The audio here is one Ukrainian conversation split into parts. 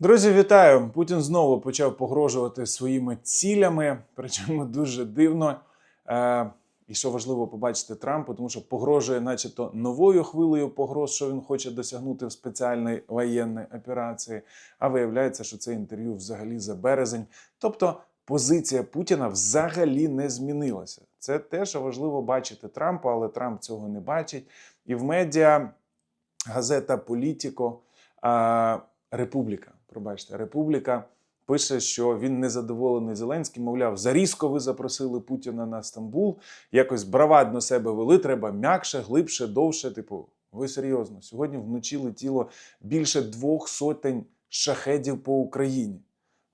Друзі, вітаю! Путін знову почав погрожувати своїми цілями, причому дуже дивно. Е, і що важливо побачити Трампу, тому що погрожує, начебто, новою хвилею погроз, що він хоче досягнути в спеціальній воєнній операції. А виявляється, що це інтерв'ю взагалі за березень. Тобто позиція Путіна взагалі не змінилася. Це те, що важливо бачити Трампу, але Трамп цього не бачить. І в медіа газета Політіко. Е, Републіка, пробачте, Републіка пише, що він незадоволений Зеленським. Мовляв, зарізко ви запросили Путіна на Стамбул, якось бравадно себе вели, треба м'якше, глибше, довше. Типу, ви серйозно? Сьогодні вночі летіло більше двох сотень шахедів по Україні.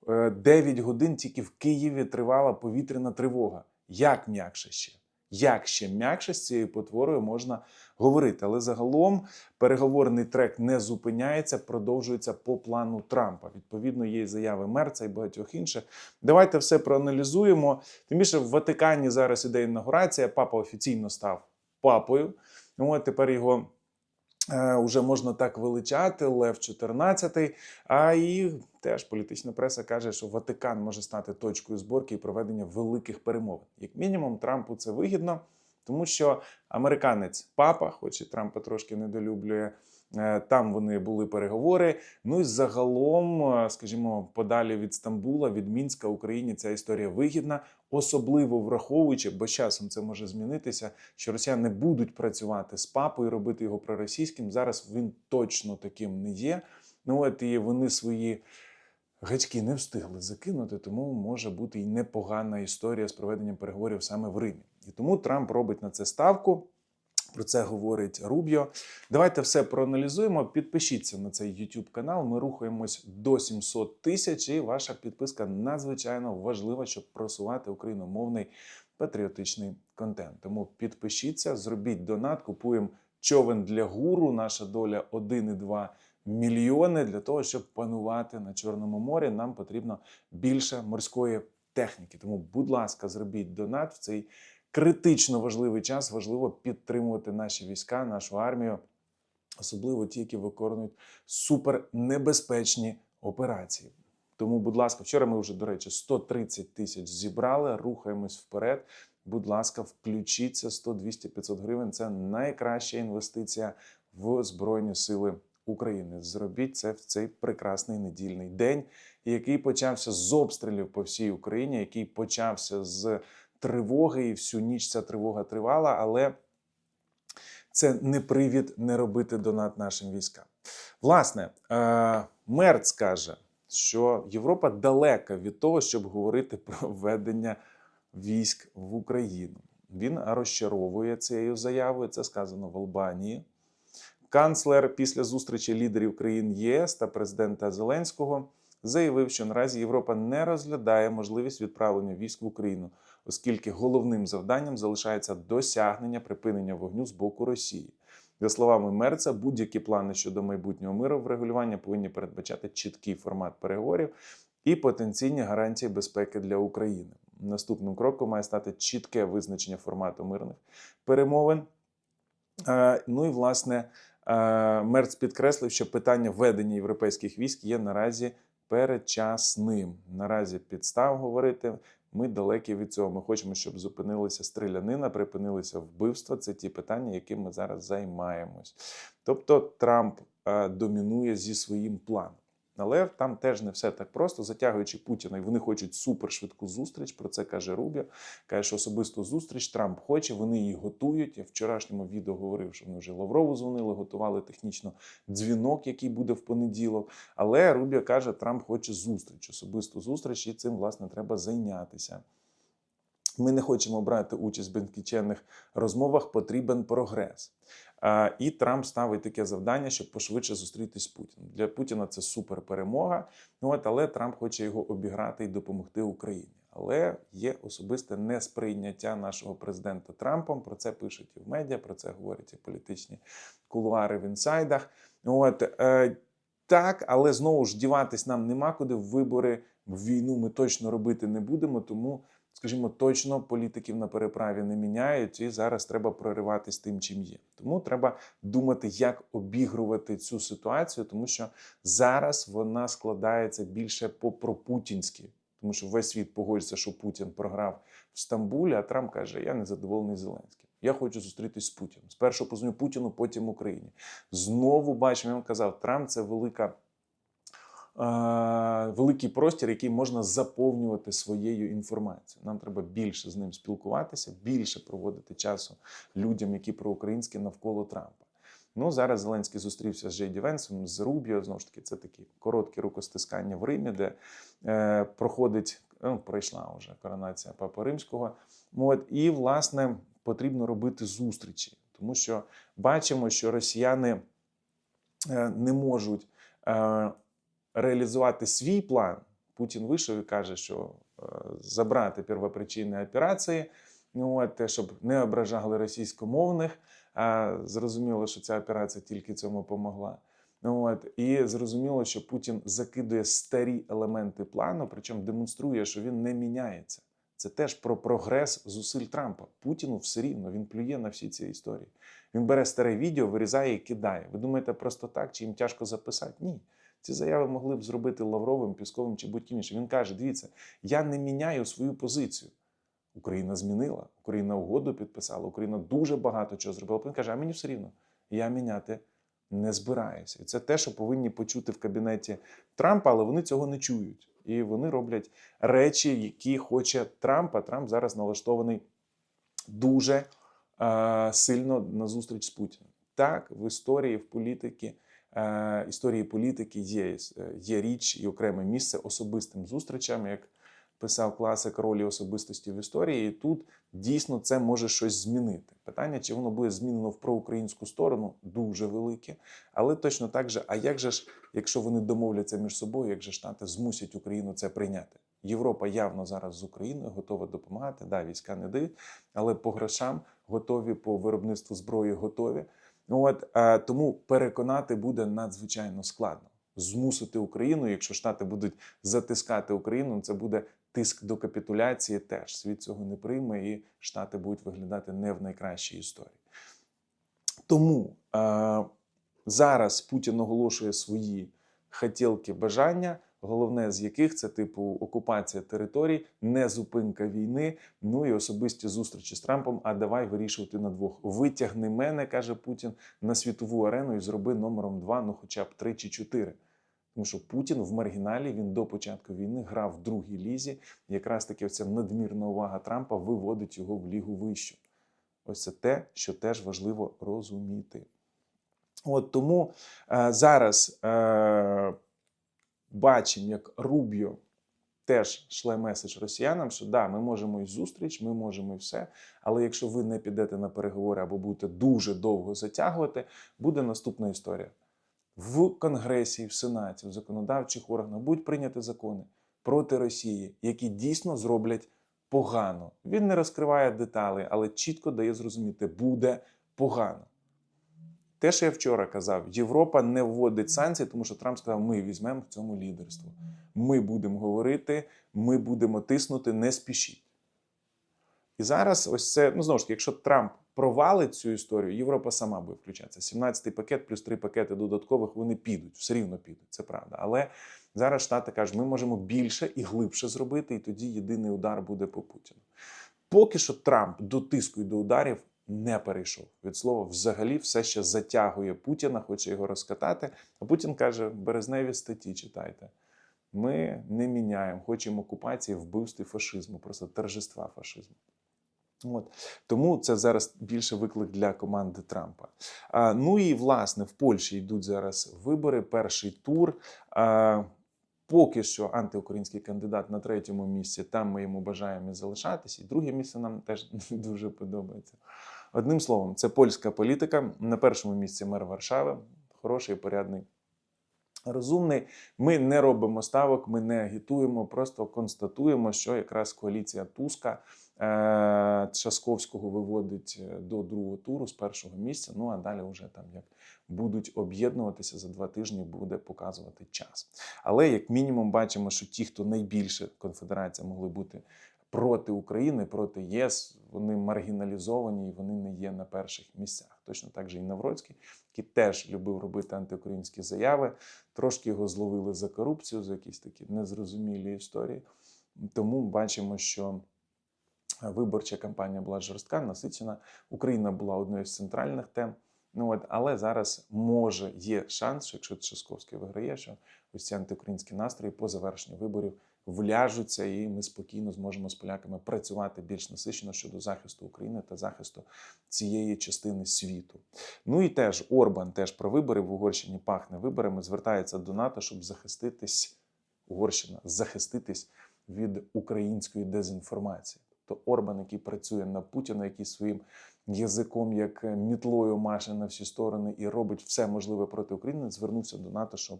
Е, Дев'ять годин тільки в Києві тривала повітряна тривога. Як м'якше ще? Як ще м'якше з цією потворою можна говорити? Але загалом переговорний трек не зупиняється, продовжується по плану Трампа. Відповідно, є заяви Мерца і багатьох інших. Давайте все проаналізуємо. Тим більше в Ватикані зараз іде інаугурація. Папа офіційно став папою. Ну, от тепер його. Е, Уже можна так величати Лев 14, а і теж політична преса каже, що Ватикан може стати точкою зборки і проведення великих перемовин. Як мінімум, Трампу це вигідно, тому що американець папа, хоч і Трампа трошки недолюблює. е, Там вони були переговори. Ну і загалом, е, скажімо, подалі від Стамбула, від Мінська Україні ця історія вигідна, особливо враховуючи, бо часом це може змінитися, що росіяни будуть працювати з папою, робити його проросійським. Зараз він точно таким не є. Ну от і вони свої гачки не встигли закинути, тому може бути і непогана історія з проведенням переговорів саме в Римі. І тому Трамп робить на це ставку. Про це говорить Рубіо. Давайте все проаналізуємо. Підпишіться на цей YouTube канал. Ми рухаємось до 700 тисяч, і ваша підписка надзвичайно важлива, щоб просувати україномовний патріотичний контент. Тому підпишіться, зробіть донат, купуємо човен для гуру. Наша доля 1,2 мільйони. Для того, щоб панувати на Чорному морі, нам потрібно більше морської техніки. Тому, будь ласка, зробіть донат в цей критично важливий час. Важливо підтримувати наші війська, нашу армію, особливо ті, які виконують супернебезпечні операції. Тому, будь ласка, вчора ми вже, до речі, 130 тисяч зібрали, рухаємось вперед. Будь ласка, включіться 100, 200, 500 гривень. Це найкраща інвестиція в Збройні Сили України. Зробіть це в цей прекрасний недільний день, який почався з обстрілів по всій Україні, який почався з тривоги, і всю ніч ця тривога тривала, але це не привід не робити донат нашим військам. Власне, е, Мерц каже, що Європа далека від того, щоб говорити про введення військ в Україну. Він розчаровує цією заявою. Це сказано в Албанії. Канцлер після зустрічі лідерів країн ЄС та президента Зеленського заявив, що наразі Європа не розглядає можливість відправлення військ в Україну, оскільки головним завданням залишається досягнення припинення вогню з боку Росії. За словами Мерца, будь-які плани щодо майбутнього миру врегулювання повинні передбачати чіткий формат переговорів і потенційні гарантії безпеки для України. Наступним кроком має стати чітке визначення формату мирних перемовин. Е, Ну і власне е, Мерц підкреслив, що питання введення європейських військ є наразі передчасним. Наразі підстав говорити. Ми далекі від цього. Ми хочемо, щоб зупинилася стрілянина, припинилися вбивства. Це ті питання, якими ми зараз займаємось. Тобто Трамп е, домінує зі своїм планом. Але там теж не все так просто, затягуючи Путіна, і вони хочуть супершвидку зустріч. Про це каже Рубіо. Каже, що особисту зустріч Трамп хоче, вони її готують. Я в вчорашньому відео говорив, що вони вже Лаврову дзвонили, готували технічно дзвінок, який буде в понеділок. Але Рубіо каже, Трамп хоче зустріч, особисту зустріч, і цим власне треба зайнятися. Ми не хочемо брати участь в безкінченних розмовах, потрібен прогрес. І Трамп ставить таке завдання, щоб пошвидше зустрітись з Путіним. Для Путіна це супер перемога. Ну от але Трамп хоче його обіграти і допомогти Україні. Але є особисте несприйняття нашого президента Трампом. Про це пишуть і в медіа, про це говорять і політичні кулуари в інсайдах. От е, так, але знову ж діватись нам нема куди вибори в війну. Ми точно робити не будемо, тому. Скажімо, точно політиків на переправі не міняють, і зараз треба прориватись тим, чим є. Тому треба думати, як обігрувати цю ситуацію, тому що зараз вона складається більше по пропутінськи. Тому що весь світ погодиться, що Путін програв в Стамбулі, а Трамп каже: Я не задоволений Зеленським. Я хочу зустрітись з Путіним. Спершу позвоню Путіну, потім Україні. Знову бачимо, я вам казав, Трамп це велика. Е, Великий простір, який можна заповнювати своєю інформацією. Нам треба більше з ним спілкуватися, більше проводити часу людям, які проукраїнські навколо Трампа. Ну зараз Зеленський зустрівся з Джейді Венсом, з Рубіо. Знову ж таки, це такі короткі рукостискання в Римі, де е, проходить, ну, пройшла вже коронація Папи Римського. От, і, власне, потрібно робити зустрічі, тому що бачимо, що росіяни е, не можуть е, реалізувати свій план. Путін вийшов і каже, що е, забрати первопричини операції, ну, от, те, щоб не ображали російськомовних. А зрозуміло, що ця операція тільки цьому допомогла. Ну, От і зрозуміло, що Путін закидує старі елементи плану, причому демонструє, що він не міняється. Це теж про прогрес зусиль Трампа. Путіну все рівно він плює на всі ці історії. Він бере старе відео, вирізає і кидає. Ви думаєте, просто так чи їм тяжко записати? Ні. Ці заяви могли б зробити Лавровим, Пісковим чи будь-ким іншим. Він каже: дивіться, я не міняю свою позицію. Україна змінила, Україна угоду підписала, Україна дуже багато чого зробила. Він каже, а мені все рівно, я міняти не збираюся. І це те, що повинні почути в кабінеті Трампа, але вони цього не чують. І вони роблять речі, які хоче Трамп. А Трамп зараз налаштований дуже е, сильно на зустріч з Путіним. Так, в історії, в політики, е, історії політики є, є річ і окреме місце особистим зустрічам, як писав класик ролі особистості в історії. І тут дійсно це може щось змінити. Питання, чи воно буде змінено в проукраїнську сторону, дуже велике. Але точно так же, а як же ж, якщо вони домовляться між собою, як же Штати змусять Україну це прийняти? Європа явно зараз з Україною готова допомагати. Да, війська не дають, але по грошам готові, по виробництву зброї готові. Ну от а, тому переконати буде надзвичайно складно. Змусити Україну, якщо Штати будуть затискати Україну, це буде тиск до капітуляції. Теж світ цього не прийме, і Штати будуть виглядати не в найкращій історії. Тому е, зараз Путін оголошує свої хотілки, бажання. Головне з яких це типу окупація територій, не зупинка війни, ну і особисті зустрічі з Трампом. А давай вирішувати на двох. Витягни мене, каже Путін, на світову арену і зроби номером два, ну хоча б три чи чотири. Тому що Путін в маргіналі він до початку війни грав в другій лізі. Якраз таки ця надмірна увага Трампа виводить його в лігу вищу. Ось це те, що теж важливо розуміти. От тому е, зараз е, бачимо, як Рубіо теж шле меседж росіянам, що да, ми можемо і зустріч, ми можемо і все. Але якщо ви не підете на переговори або будете дуже довго затягувати, буде наступна історія. В Конгресі, в Сенаті, в законодавчих органах будуть прийняті закони проти Росії, які дійсно зроблять погано. Він не розкриває деталі, але чітко дає зрозуміти, буде погано. Те, що я вчора казав, Європа не вводить санкції, тому що Трамп сказав, ми візьмемо в цьому лідерство. Ми будемо говорити, ми будемо тиснути, не спішіть. І зараз ось це, ну знову ж таки, якщо Трамп провалить цю історію, Європа сама буде включатися. 17-й пакет плюс три пакети додаткових вони підуть, все рівно підуть, це правда. Але зараз Штати кажуть, ми можемо більше і глибше зробити, і тоді єдиний удар буде по Путіну. Поки що Трамп до тиску і до ударів не перейшов. Від слова, взагалі, все ще затягує Путіна, хоче його розкатати. А Путін каже: березневі статті читайте. Ми не міняємо, хочемо окупації, вбивств і фашизму, просто торжества фашизму. От тому це зараз більше виклик для команди Трампа. А, ну і власне в Польщі йдуть зараз вибори. Перший тур. А, поки що антиукраїнський кандидат на третьому місці. Там ми йому бажаємо і залишатись. І друге місце нам теж дуже подобається. Одним словом, це польська політика. На першому місці мер Варшави, хороший, порядний. Розумний, ми не робимо ставок, ми не агітуємо, просто констатуємо, що якраз коаліція Туска е, Часковського виводить е, до другого туру з першого місця. Ну а далі вже там як будуть об'єднуватися за два тижні, буде показувати час. Але як мінімум бачимо, що ті, хто найбільше конфедерація могли бути проти України, проти ЄС, вони маргіналізовані і вони не є на перших місцях. Точно так же і Навроцький, який теж любив робити антиукраїнські заяви. Трошки його зловили за корупцію, за якісь такі незрозумілі історії. Тому бачимо, що виборча кампанія була жорстка, насичена. Україна була одною з центральних тем. Ну от, але зараз може є шанс, що якщо Часковський виграє, що ось ці антиукраїнські настрої по завершенню виборів вляжуться, і ми спокійно зможемо з поляками працювати більш насичено щодо захисту України та захисту цієї частини світу. Ну і теж Орбан теж про вибори в Угорщині пахне виборами, звертається до НАТО, щоб захиститись Угорщина, захиститись від української дезінформації. То Орбан, який працює на Путіна, який своїм язиком, як мітлою маше на всі сторони і робить все можливе проти України, звернувся до НАТО, щоб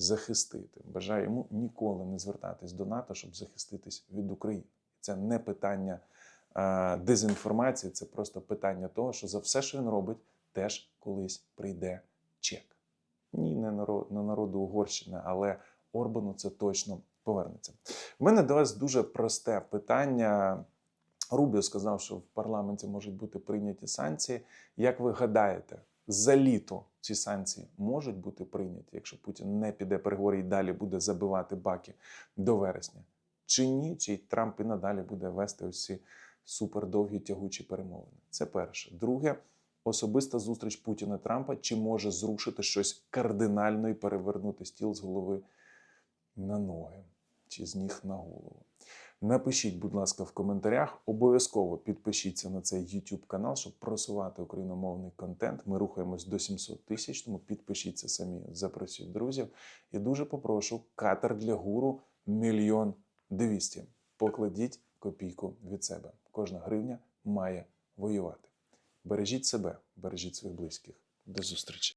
захистити. Бажаю йому ніколи не звертатись до НАТО, щоб захиститись від України. Це не питання е, дезінформації, це просто питання того, що за все, що він робить, теж колись прийде чек. Ні, не не народу Угорщини, але Орбану це точно повернеться. У мене до вас дуже просте питання. Рубіо сказав, що в парламенті можуть бути прийняті санкції. Як ви гадаєте, за літо ці санкції можуть бути прийняті, якщо Путін не піде переговори і далі буде забивати баки до вересня? Чи ні? Чи Трамп і надалі буде вести ось ці супердовгі тягучі перемовини? Це перше. Друге, особиста зустріч Путіна Трампа чи може зрушити щось кардинально і перевернути стіл з голови на ноги чи з ніг на голову? Напишіть, будь ласка, в коментарях. Обов'язково підпишіться на цей YouTube канал, щоб просувати україномовний контент. Ми рухаємось до 700 тисяч, тому підпишіться самі, запросіть друзів. І дуже попрошу катер для гуру мільйон двісті. Покладіть копійку від себе. Кожна гривня має воювати. Бережіть себе, бережіть своїх близьких. До зустрічі!